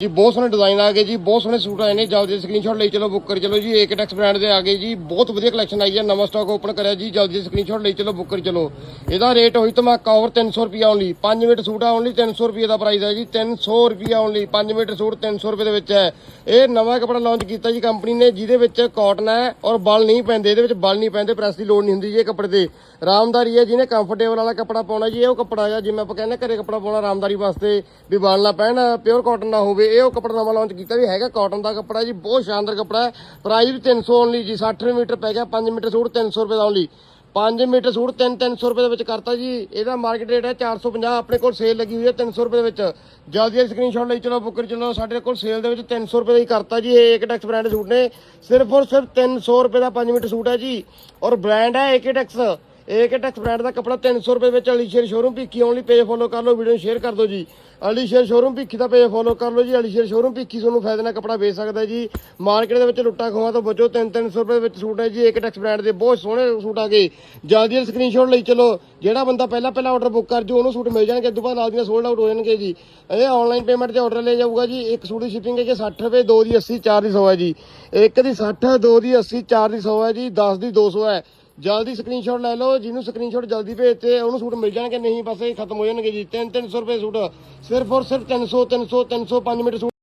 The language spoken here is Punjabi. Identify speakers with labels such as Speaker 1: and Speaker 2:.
Speaker 1: ਜੀ ਬਹੁਤ ਸੋਹਣੇ ਡਿਜ਼ਾਈਨ ਆ ਗਏ ਜੀ, ਬਹੁਤ ਸੋਹਣੇ ਸੂਟ ਆਏ ਨੇ। ਜਲਦੀ ਸਕਰੀਨਸ਼ਾਟ ਲਈ ਚਲੋ ਬੁੱਕ ਕਰੀ ਚਲੋ ਜੀ। ਏਕ ਟੈਕਸ ਬ੍ਰਾਂਡ ਦੇ ਆ ਗਏ ਜੀ। ਬਹੁਤ ਵਧੀਆ ਕਲੈਕਸ਼ਨ ਆਈ ਹੈ। ਨਵਾਂ ਸਟਾਕ ਓਪਨ ਕਰਿਆ ਜੀ। ਜਲਦੀ ਸਕਰੀਨਸ਼ਾਟ ਲਈ ਚਲੋ ਬੁੱਕ ਕਰ ਚਲੋ। ਇਹਦਾ ਰੇਟ ਹੋਈ ਧਮਾਕਾ ਓਵਰ 300 ਰੁਪਿਆ ਓਨਲੀ 5 ਮੀਟਰ ਸੂਟ ਆ ਓਨਲੀ 300 ਰੁਪਏ ਦਾ ਪ੍ਰਾਈਸ ਹੈ ਜੀ। 300 ਰੁਪਿਆ ਓਨਲੀ 5 ਮੀਟਰ ਸੂਟ 300 ਰੁਪਏ ਦੇ ਵਿੱਚ ਹੈ। ਇਹ ਨਵਾਂ ਕੱਪੜਾ ਲਾਂਚ ਕੀਤਾ ਜੀ ਕੰਪਨੀ ਨੇ, ਜਿਹਦੇ ਵਿੱਚ ਕਾਟਨ ਹੈ ਔਰ ਬਲ ਨਹੀਂ ਪੈਂਦੇ। ਇਹਦੇ ਵਿੱਚ ਬਲ ਨਹੀਂ ਪੈਂਦੇ ਪ੍ਰੈਸ ਦੀ ਲੋੜ ਨਹੀਂ ਹੁੰਦੀ ਜੀ ਇਹ ਕੱਪੜੇ ਤੇ। ਆਰਾਮਦਾਰੀ ਹੈ, ਜਿਹਨੇ ਕੰਫਰਟੇਬਲ ਵਾਲਾ ਕੱਪੜਾ ਪਾਉਣਾ ਜੀ, ਇਹ ਉਹ ਕੱਪੜਾ ਹੈ ਜਿਵੇਂ ਆਪਾਂ ਕਹਿੰਦੇ ਘਰੇ ਕੱਪੜਾ ਪਾਉਣਾ ਆਰਾਮਦਾਰੀ ਵਾਸਤੇ ਵੀ ਬਲ ਨਾ ਪੈਣ ਪਿਓਰ ਕਾਟਨ ਨਾ ਹੋਵੇ। ਇਹ ਉਹ ਕੱਪੜਾ ਨਵਾਂ ਲਾਂਚ ਕੀਤਾ ਵੀ ਹੈਗਾ ਕਾਟਨ ਦਾ ਕੱਪੜਾ ਜੀ, ਬਹੁਤ ਸ਼ਾਨਦਾਰ ਕੱਪੜਾ ਹੈ। ਪ੍ਰਾਈਸ ਵੀ 300 ਓਨਲੀ ਜੀ 60 ਮੀਟਰ ਪੈ ਗਿਆ 5 ਮੀਟਰ ਸੂਟ 300 ਰੁਪਏ ਦਾ ਓਨਲੀ 5 ਮੀਟਰ ਸੂਟ 3 300 ਰੁਪਏ ਦੇ ਵਿੱਚ ਕਰਤਾ ਜੀ। ਇਹਦਾ ਮਾਰਕੀਟ ਰੇਟ ਹੈ 450 ਆਪਣੇ ਕੋਲ ਸੇਲ ਲੱਗੀ ਹੋਈ ਹੈ 300 ਰੁਪਏ ਦੇ ਵਿੱਚ। ਜਲਦੀ ਜਲਦੀ ਸਕਰੀਨਸ਼ਾਟ ਲਈ ਚਲੋ ਬੁੱਕਰ ਕਰੀ ਚਲੋ, ਸਾਡੇ ਕੋਲ ਸੇਲ ਦੇ ਵਿੱਚ 300 ਰੁਪਏ ਦਾ ਹੀ ਕਰਤਾ ਜੀ ਇਹ ਏਕਟੈਕਸ ਬ੍ਰਾਂਡ ਸੂਟ ਨੇ। ਸਿਰਫ ਔਰ ਸਿਰਫ 300 ਰੁਪਏ ਦਾ 5 ਮੀਟਰ ਸੂਟ ਹੈ ਜੀ। ਔਰ ਬ੍ਰਾਂਡ ਹੈ ਏਕਟੈਕਸ ਏਕਟੈਕਸ ਬ੍ਰਾਂਡ ਦਾ ਕੱਪੜਾ 300 ਰੁਪਏ ਵਿੱਚ Alisher showroom Bhikhi only page follow ਕਰ ਲਓ ਵੀਡੀਓ ਨੂੰ ਸ਼ੇਅਰ ਕਰ ਦਿਓ ਜੀ। ਅਲੀ ਸ਼ੇਰ ਸ਼ੋਰੂਮ ਭਿੱਖੀ ਦਾ ਪੇਜ ਫੋਲੋ ਕਰ ਲਓ ਜੀ। ਅਲੀ ਸ਼ੇਰ ਸ਼ੋਰੂਮ ਭਿੱਖੀ ਤੁਹਾਨੂੰ ਫਾਇਦੇ ਨਾਲ ਕੱਪੜਾ ਵੇਚ ਸਕਦਾ ਜੀ। ਮਾਰਕੀਟ ਦੇ ਵਿੱਚ ਲੁੱਟਾ ਖੋਹਾਂ ਤੋਂ ਬਚੋ 3-300 ਰੁਪਏ ਵਿੱਚ ਸੂਟ ਹੈ ਜੀ। ਏਕਟੈਕਸ ਬ੍ਰਾਂਡ ਦੇ ਬਹੁਤ ਸੋਹਣੇ ਸੂਟ ਆ ਗਏ। ਜਲਦੀ ਸਕਰੀਨਸ਼ਾਟ ਲਈ ਚਲੋ। ਜਿਹੜਾ ਬੰਦਾ ਪਹਿਲਾਂ ਪਹਿਲਾਂ ਆਰਡਰ ਬੁੱਕ ਕਰ ਜੂ, ਉਹਨੂੰ ਸੂਟ ਮਿਲ ਜਾਣਗੇ। ਦੁਬਾਰਾ ਨਾਲ ਦੀਆਂ ਸੋਲਡ ਆਊਟ ਹੋ ਜਾਣਗੇ ਜੀ। ਇਹ ਆਨਲਾਈਨ ਪੇਮੈਂਟ ਤੇ ਆਰਡਰ ਲੈ ਜਾਊਗਾ ਜੀ। ਇੱਕ ਸੂਟ ਦੀ ਸ਼ਿਪਿੰਗ ਹੈ ਕਿ 60 ਰੁਪਏ, ਦੋ ਦੀ 80 ਚਾਰ ਦੀ 100 ਹੈ ਜੀ। ਇੱਕ ਦੀ 60 ਦੋ ਦੀ 80 ਚਾਰ ਦੀ 100 ਹੈ ਜੀ। 10 ਦੀ 200 ਹੈ। ਜਲਦੀ ਸਕਰੀਨਸ਼ਾਟ ਲੈ ਲਓ, ਜਿਹਨੂੰ ਸਕਰੀਨਸ਼ਾਟ ਜਲਦੀ ਭੇਜਤੇ ਉਹਨੂੰ ਸੂਟ ਮਿਲ ਜਾਣਗੇ, ਨਹੀਂ, ਬਸ ਇਹ ਖਤਮ ਹੋ ਜਾਣਗੇ ਜੀ। 3-300 ਰੁਪਏ ਸੂਟ, ਸਿਰਫ ਔਰ ਸਿਰਫ 300 300 300 5 ਮੀਟਰ ਸੂਟ